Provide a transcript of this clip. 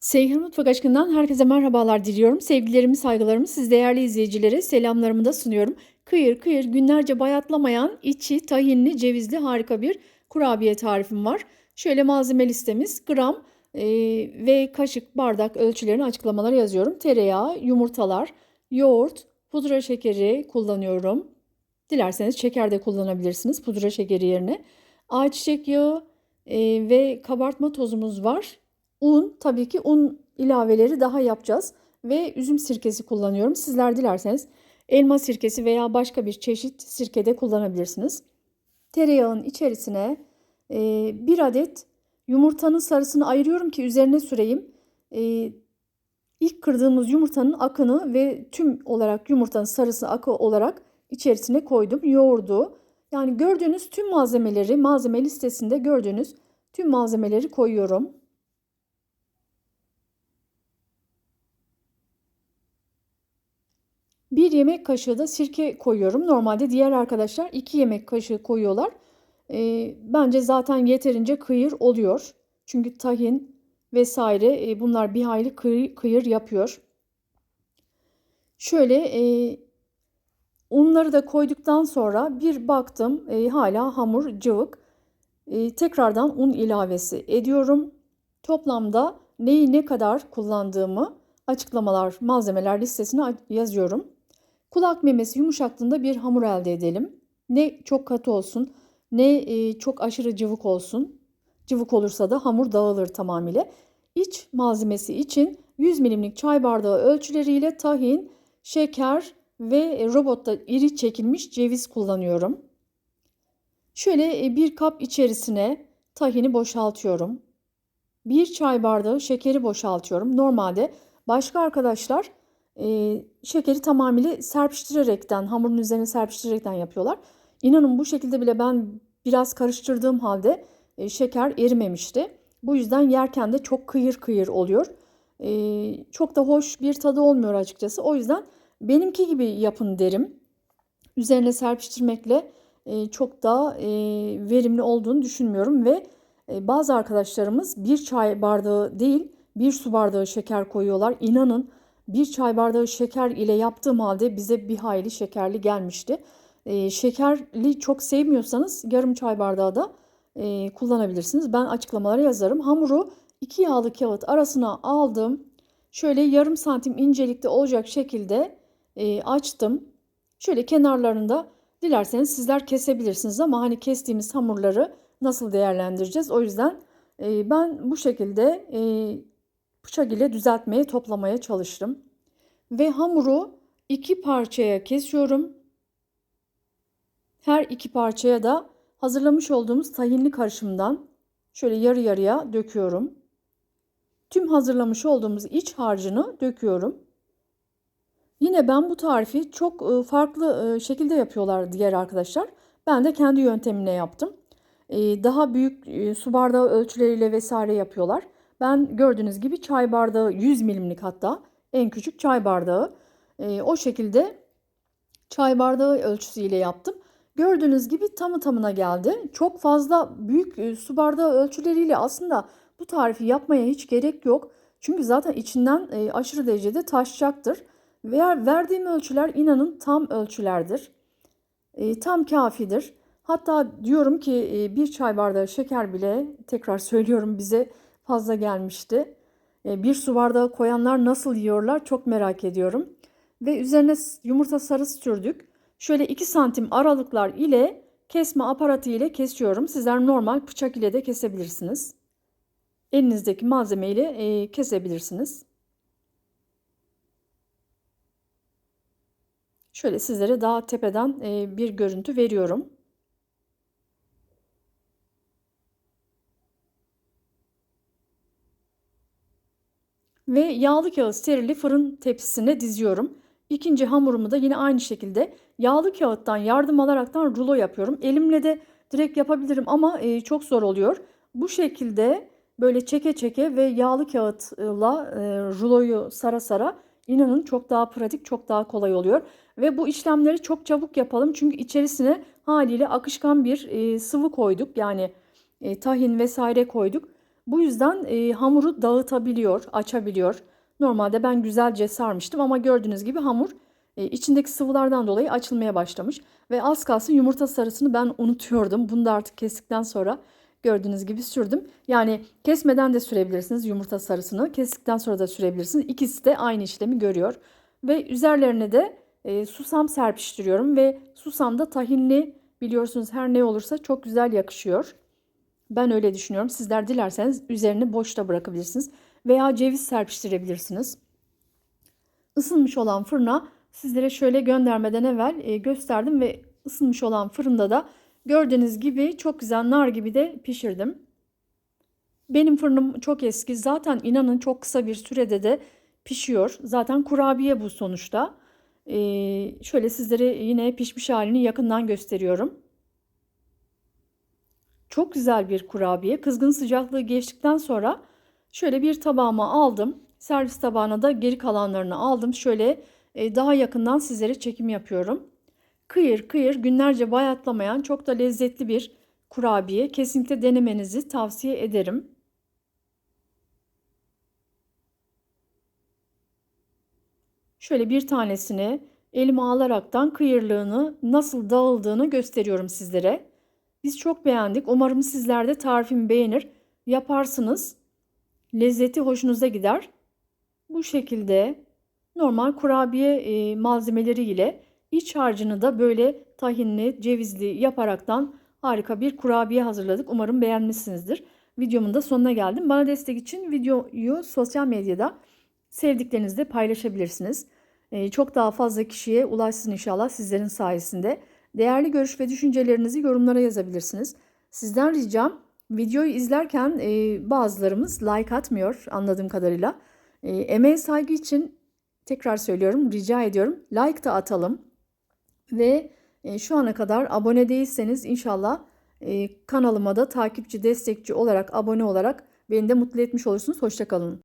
Seyhan Mutfak Aşkı'ndan herkese merhabalar diliyorum. Sevgilerimi, saygılarımı siz değerli izleyicilere selamlarımı da sunuyorum. Kıyır kıyır günlerce bayatlamayan içi tahinli cevizli harika bir kurabiye tarifim var. Şöyle malzeme listemiz gram e, ve kaşık bardak ölçülerini açıklamalara yazıyorum. Tereyağı, yumurtalar, yoğurt, pudra şekeri kullanıyorum. Dilerseniz şeker de kullanabilirsiniz pudra şekeri yerine. Ayçiçek yağı e, ve kabartma tozumuz var. Un, tabii ki un ilaveleri daha yapacağız ve üzüm sirkesi kullanıyorum. Sizler dilerseniz elma sirkesi veya başka bir çeşit sirkede kullanabilirsiniz. Tereyağın içerisine e, bir adet yumurtanın sarısını ayırıyorum ki üzerine süreyim. E, ilk kırdığımız yumurtanın akını ve tüm olarak yumurtanın sarısı akı olarak içerisine koydum. Yoğurdu. Yani gördüğünüz tüm malzemeleri malzeme listesinde gördüğünüz tüm malzemeleri koyuyorum. Yemek kaşığı da sirke koyuyorum. Normalde diğer arkadaşlar iki yemek kaşığı koyuyorlar. E, bence zaten yeterince kıyır oluyor. Çünkü tahin vesaire e, bunlar bir hayli kıyır, kıyır yapıyor. Şöyle e, unları da koyduktan sonra bir baktım e, hala hamur cıvık. E, tekrardan un ilavesi ediyorum. Toplamda neyi ne kadar kullandığımı açıklamalar, malzemeler listesine yazıyorum. Kulak memesi yumuşaklığında bir hamur elde edelim. Ne çok katı olsun ne e, çok aşırı cıvık olsun. Cıvık olursa da hamur dağılır tamamıyla. İç malzemesi için 100 milimlik çay bardağı ölçüleriyle tahin, şeker ve robotta iri çekilmiş ceviz kullanıyorum. Şöyle e, bir kap içerisine tahini boşaltıyorum. Bir çay bardağı şekeri boşaltıyorum. Normalde başka arkadaşlar e, şekeri tamamıyla serpiştirerekten, hamurun üzerine serpiştirerekten yapıyorlar. İnanın bu şekilde bile ben biraz karıştırdığım halde e, şeker erimemişti. Bu yüzden yerken de çok kıyır kıyır oluyor. E, çok da hoş bir tadı olmuyor açıkçası. O yüzden benimki gibi yapın derim. Üzerine serpiştirmekle e, çok daha e, verimli olduğunu düşünmüyorum ve e, bazı arkadaşlarımız bir çay bardağı değil bir su bardağı şeker koyuyorlar. İnanın bir çay bardağı şeker ile yaptığım halde bize bir hayli şekerli gelmişti. E, şekerli çok sevmiyorsanız yarım çay bardağı da e, kullanabilirsiniz. Ben açıklamalara yazarım. Hamuru iki yağlı kağıt arasına aldım. Şöyle yarım santim incelikte olacak şekilde e, açtım. Şöyle kenarlarında dilerseniz sizler kesebilirsiniz ama hani kestiğimiz hamurları nasıl değerlendireceğiz? O yüzden e, ben bu şekilde e, bıçak ile düzeltmeye, toplamaya çalıştım. Ve hamuru iki parçaya kesiyorum. Her iki parçaya da hazırlamış olduğumuz tahinli karışımdan şöyle yarı yarıya döküyorum. Tüm hazırlamış olduğumuz iç harcını döküyorum. Yine ben bu tarifi çok e, farklı e, şekilde yapıyorlar diğer arkadaşlar. Ben de kendi yöntemine yaptım. E, daha büyük su bardağı ölçüleriyle vesaire yapıyorlar. Ben gördüğünüz gibi çay bardağı 100 milimlik hatta en küçük çay bardağı. O şekilde çay bardağı ölçüsüyle yaptım. Gördüğünüz gibi tamı tamına geldi. Çok fazla büyük su bardağı ölçüleriyle aslında bu tarifi yapmaya hiç gerek yok. Çünkü zaten içinden aşırı derecede taşacaktır. Veya verdiğim ölçüler inanın tam ölçülerdir. E, tam kafidir. Hatta diyorum ki e, bir çay bardağı şeker bile tekrar söylüyorum bize fazla gelmişti. E, bir su bardağı koyanlar nasıl yiyorlar çok merak ediyorum. Ve üzerine yumurta sarısı sürdük. Şöyle 2 santim aralıklar ile kesme aparatı ile kesiyorum. Sizler normal bıçak ile de kesebilirsiniz. Elinizdeki malzeme ile e, kesebilirsiniz. Şöyle sizlere daha tepeden e, bir görüntü veriyorum. Ve yağlı kağıt sterili fırın tepsisine diziyorum. İkinci hamurumu da yine aynı şekilde yağlı kağıttan yardım alaraktan rulo yapıyorum. Elimle de direkt yapabilirim ama e, çok zor oluyor. Bu şekilde böyle çeke çeke ve yağlı kağıtla e, ruloyu sara sara inanın çok daha pratik, çok daha kolay oluyor. Ve bu işlemleri çok çabuk yapalım. Çünkü içerisine haliyle akışkan bir e, sıvı koyduk. Yani e, tahin vesaire koyduk. Bu yüzden e, hamuru dağıtabiliyor, açabiliyor. Normalde ben güzelce sarmıştım ama gördüğünüz gibi hamur e, içindeki sıvılardan dolayı açılmaya başlamış. Ve az kalsın yumurta sarısını ben unutuyordum. Bunu da artık kestikten sonra gördüğünüz gibi sürdüm. Yani kesmeden de sürebilirsiniz yumurta sarısını. Kestikten sonra da sürebilirsiniz. İkisi de aynı işlemi görüyor. Ve üzerlerine de e, susam serpiştiriyorum. Ve susam da tahinli biliyorsunuz her ne olursa çok güzel yakışıyor. Ben öyle düşünüyorum. Sizler dilerseniz üzerini boşta bırakabilirsiniz. Veya ceviz serpiştirebilirsiniz. Isınmış olan fırına sizlere şöyle göndermeden evvel e, gösterdim ve ısınmış olan fırında da gördüğünüz gibi çok güzel nar gibi de pişirdim. Benim fırınım çok eski. Zaten inanın çok kısa bir sürede de pişiyor. Zaten kurabiye bu sonuçta. Ee, şöyle sizlere yine pişmiş halini yakından gösteriyorum. Çok güzel bir kurabiye. Kızgın sıcaklığı geçtikten sonra şöyle bir tabağıma aldım. Servis tabağına da geri kalanlarını aldım. Şöyle e, daha yakından sizlere çekim yapıyorum. Kıyır kıyır günlerce bayatlamayan çok da lezzetli bir kurabiye. Kesinlikle denemenizi tavsiye ederim. Şöyle bir tanesini elime alaraktan kıyırlığını nasıl dağıldığını gösteriyorum sizlere. Biz çok beğendik. Umarım sizler de tarifimi beğenir. Yaparsınız. Lezzeti hoşunuza gider. Bu şekilde normal kurabiye e, malzemeleri ile iç harcını da böyle tahinli, cevizli yaparaktan harika bir kurabiye hazırladık. Umarım beğenmişsinizdir. Videomun da sonuna geldim. Bana destek için videoyu sosyal medyada sevdiklerinizle paylaşabilirsiniz. E, çok daha fazla kişiye ulaşsın inşallah sizlerin sayesinde. Değerli görüş ve düşüncelerinizi yorumlara yazabilirsiniz. Sizden ricam videoyu izlerken e, bazılarımız like atmıyor anladığım kadarıyla. E, emeğe saygı için tekrar söylüyorum rica ediyorum like da atalım. Ve e, şu ana kadar abone değilseniz inşallah e, kanalıma da takipçi destekçi olarak abone olarak beni de mutlu etmiş olursunuz. Hoşçakalın.